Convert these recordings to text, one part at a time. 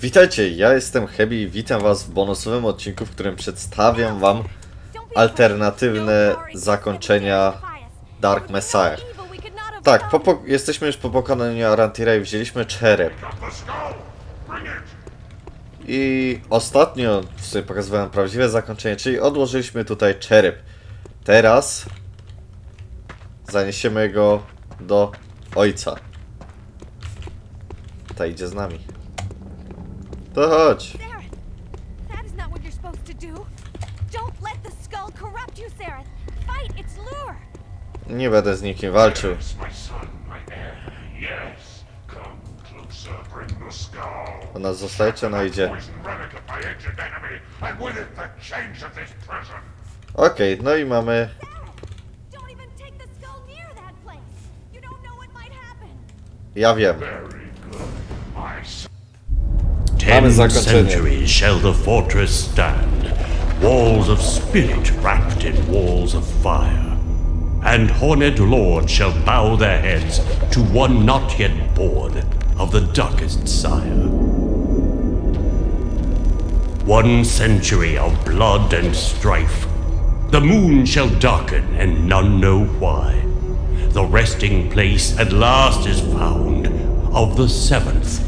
Witajcie, ja jestem Hebi i witam was w bonusowym odcinku, w którym przedstawiam wam alternatywne zakończenia Dark Messiah. Tak, po, po, jesteśmy już po pokonaniu Arantira i wzięliśmy czerep. I ostatnio w sumie pokazywałem prawdziwe zakończenie, czyli odłożyliśmy tutaj czerep. Teraz zaniesiemy go do ojca. Ta idzie z nami. To chodź. Sarah, that is not what you're supposed to do. Don't let the skull corrupt you, Sarah. Fight its lure. Nie będę z nikim walczył. Ona zostaje, czy ona idzie? This prison. Okej, no i mamy... Ja wiem. Ten centuries shall the fortress stand, walls of spirit wrapped in walls of fire. And horned lords shall bow their heads to one not yet born of the darkest sire. One century of blood and strife. The moon shall darken, and none know why. The resting place at last is found of the seventh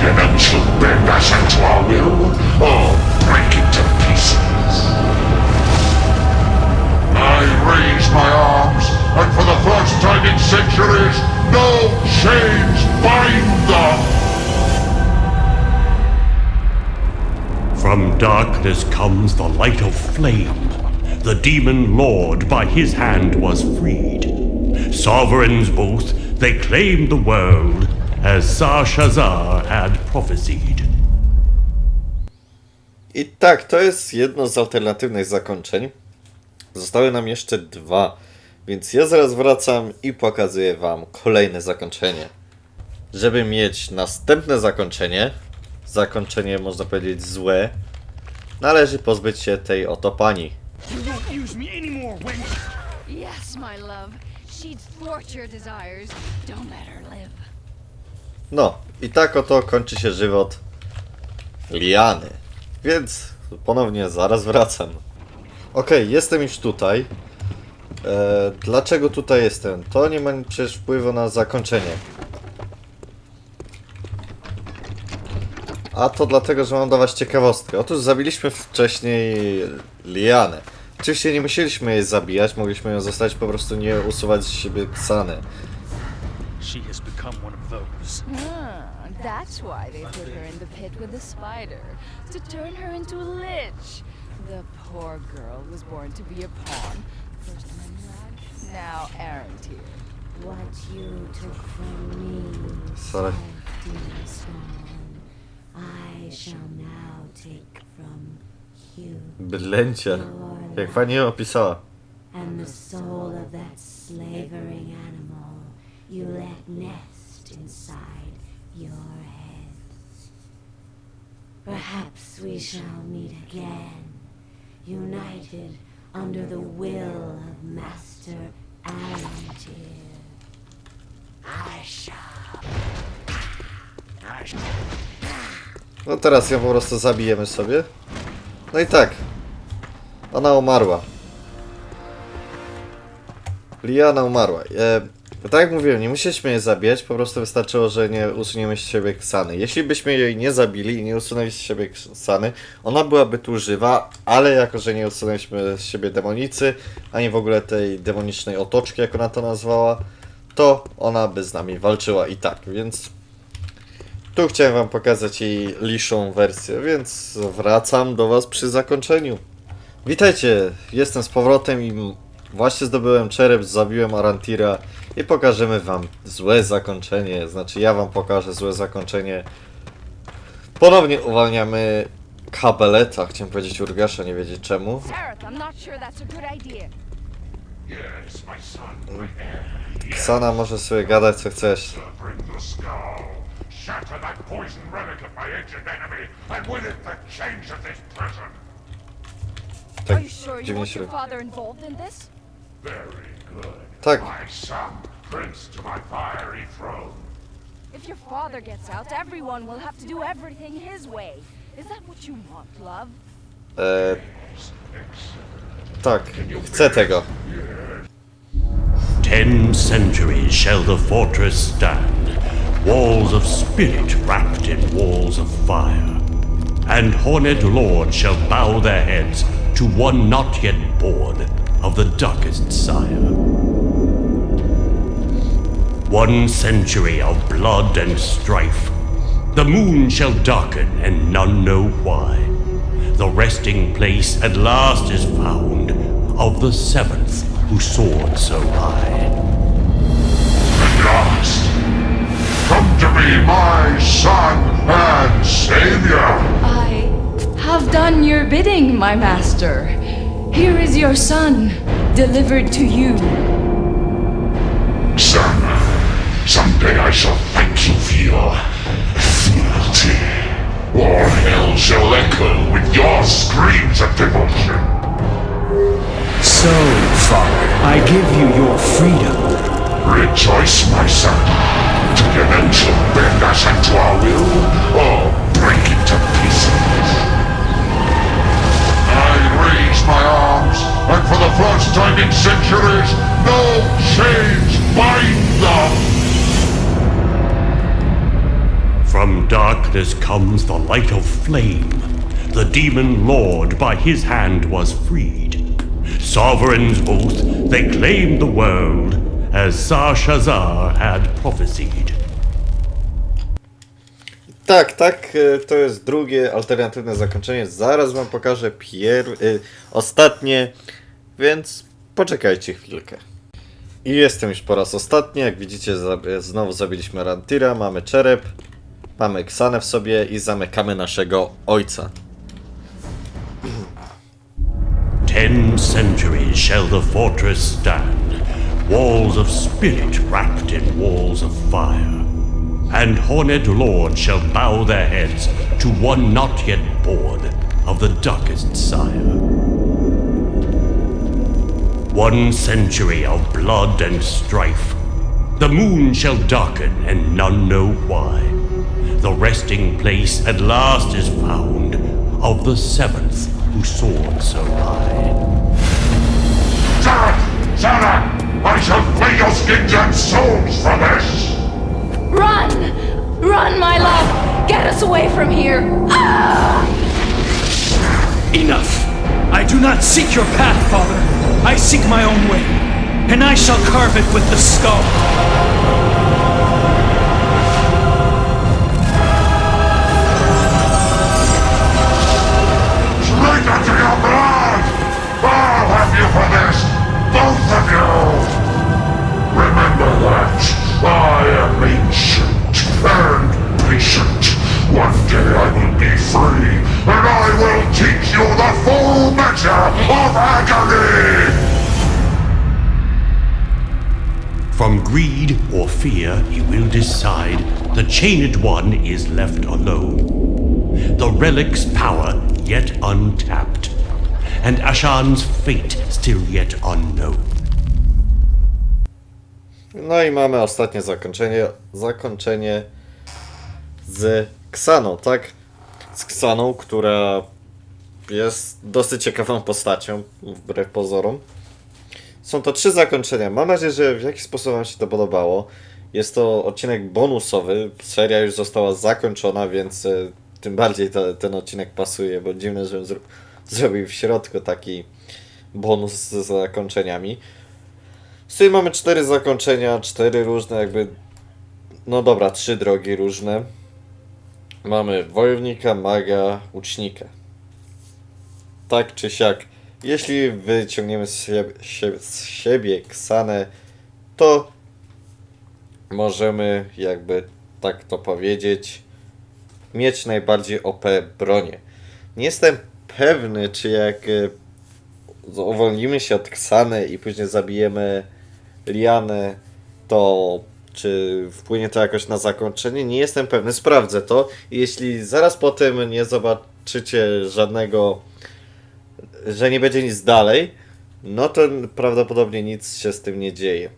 We shall bend us into our will, or break it to pieces. I raise my arms, and for the first time in centuries, no chains bind them! From darkness comes the light of flame. The demon lord by his hand was freed. Sovereigns both, they claimed the world, as Sarshazar had prophesied. I tak, to jest jedno z alternatywnych zakończeń. Zostały nam jeszcze dwa, więc ja zaraz wracam i pokazuję wam kolejne zakończenie. Żeby mieć następne zakończenie, zakończenie można powiedzieć złe, należy pozbyć się tej oto pani. Yes, my love. She'd thwart your desires. Don't let her live. No, i tak oto kończy się żywot Liany. Więc ponownie zaraz wracam. Okej, jestem już tutaj. E, dlaczego tutaj jestem? To nie ma przecież wpływu na zakończenie. A to dlatego, że mam dla was ciekawostkę. Otóż zabiliśmy wcześniej Lianę. Oczywiście nie musieliśmy jej zabijać, mogliśmy ją zostawić po prostu nie usuwać z siebie Ksany. She has become one of those. Ah, that's why they put her in the pit with the spider. To turn her into a lich. The poor girl was born to be a pawn. First Menrad, now Arentir. What you took from me, Sorry. dear son, I shall now take from you. Bydlęcia. Jak fajnie ją opisała. And the soul of that slavering animal you let nest inside your heads. Perhaps we shall meet again, united under the will of Master Alantir. I shall. No teraz ją po prostu zabijemy sobie. No i tak. Ona umarła. Liana umarła. E, tak jak mówiłem, nie musieliśmy jej zabijać, po prostu wystarczyło, że nie usuniemy z siebie Ksany. Jeśli byśmy jej nie zabili i nie usunęli z siebie Ksany, ona byłaby tu żywa, ale jako, że nie usunęliśmy z siebie demonicy, ani w ogóle tej demonicznej otoczki, jak ona to nazwała, to ona by z nami walczyła i tak, więc tu chciałem wam pokazać jej liszą wersję, więc wracam do was przy zakończeniu. Witajcie, jestem z powrotem i właśnie zdobyłem czerep, zabiłem Arantira i pokażemy wam złe zakończenie, znaczy ja wam pokażę złe zakończenie Ponownie uwalniamy kabeleta, chciałem powiedzieć Urgasza, nie wiedzieć czemu. Sareth, I'm not sure that's a good idea. Yes, my son, my heir. Ksana może sobie gadać co chcesz. Tak dziwnie się... Very good. Tak, My son, prince to my fiery throne. If your father gets out, everyone will have to do everything his way. Is that what you want, love? e, tak, chcę tego. Ten centuries shall the fortress stand, walls of spirit wrapped in walls of fire. And horned lords shall bow their heads to one not yet born of the darkest sire. One century of blood and strife. The moon shall darken and none know why. The resting place at last is found of the seventh who soared so high. At last, come to me, my son and savior. I have done your bidding, my master. Here is your son, delivered to you. Someday I shall thank you for your fealty. All hell shall echo with your screams of devotion. So, Father, I give you your freedom. Rejoice, my son. To the end shall bend us unto our will, or break into pieces. Darkness comes the light of flame. The demon lord by his hand was freed. Sovereigns both, they the world, as Sarshazar had prophesied. Tak, tak, e, to jest drugie alternatywne zakończenie. Zaraz wam pokażę pier... y, ostatnie, więc poczekajcie chwilkę. I jestem już po raz ostatni. Jak widzicie, znowu zabiliśmy Rantira, mamy czerep, mamy Ksanę w sobie i zamykamy naszego ojca. Ten centuries shall the fortress stand, walls of spirit wrapped in walls of fire. And horned lords shall bow their heads to one not yet born of the darkest sire. One century of blood and strife. The moon shall darken and none know why. The resting place at last is found of the seventh who soared so high. Sarah! Sarah! I shall flay your skins and souls for this! Run! Run, my love! Get us away from here! Ah! Enough! I do not seek your path, Father. I seek my own way, and I shall carve it with the skull. Teach you the full measure of agony! From greed or fear, he will decide the chained one is left alone. The relic's power yet untapped, and Ashan's fate still yet unknown. No i mamy ostatnie zakończenie. Zakończenie z Ksaną, tak? Z Ksaną, która jest dosyć ciekawą postacią, wbrew pozorom. Są to trzy zakończenia. Mam nadzieję, że w jakiś sposób Wam się to podobało. Jest to odcinek bonusowy. Seria już została zakończona, więc e, tym bardziej te, ten odcinek pasuje, bo dziwne, żebym zro zrobił w środku taki bonus z zakończeniami. W sumie mamy cztery zakończenia, cztery różne jakby... No dobra, trzy drogi różne. Mamy wojownika, maga, łucznika. Tak czy siak. Jeśli wyciągniemy z siebie, sie- z siebie Ksanę, to możemy jakby tak to powiedzieć mieć najbardziej OP bronię. Nie jestem pewny, czy jak e, uwolnimy się od Ksany i później zabijemy Lianę, to czy wpłynie to jakoś na zakończenie? Nie jestem pewny, sprawdzę to. Jeśli zaraz po tym nie zobaczycie żadnego, że nie będzie nic dalej, no to prawdopodobnie nic się z tym nie dzieje.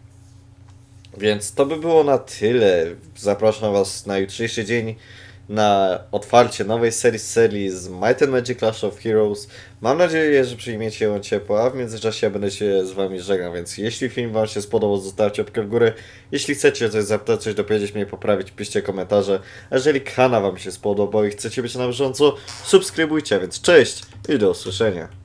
Więc to by było na tyle. Zapraszam Was na jutrzejszy dzień na otwarcie nowej serii serii z Might and Magic Clash of Heroes. Mam nadzieję, że przyjmiecie ją ciepło, a w międzyczasie ja będę się z Wami żegnał, więc jeśli film Wam się spodobał, zostawcie łapkę w górę. Jeśli chcecie coś zapytać, coś dopowiedzieć mnie, poprawić, piszcie komentarze. A jeżeli kanał Wam się spodobał i chcecie być na bieżąco, subskrybujcie, więc cześć i do usłyszenia.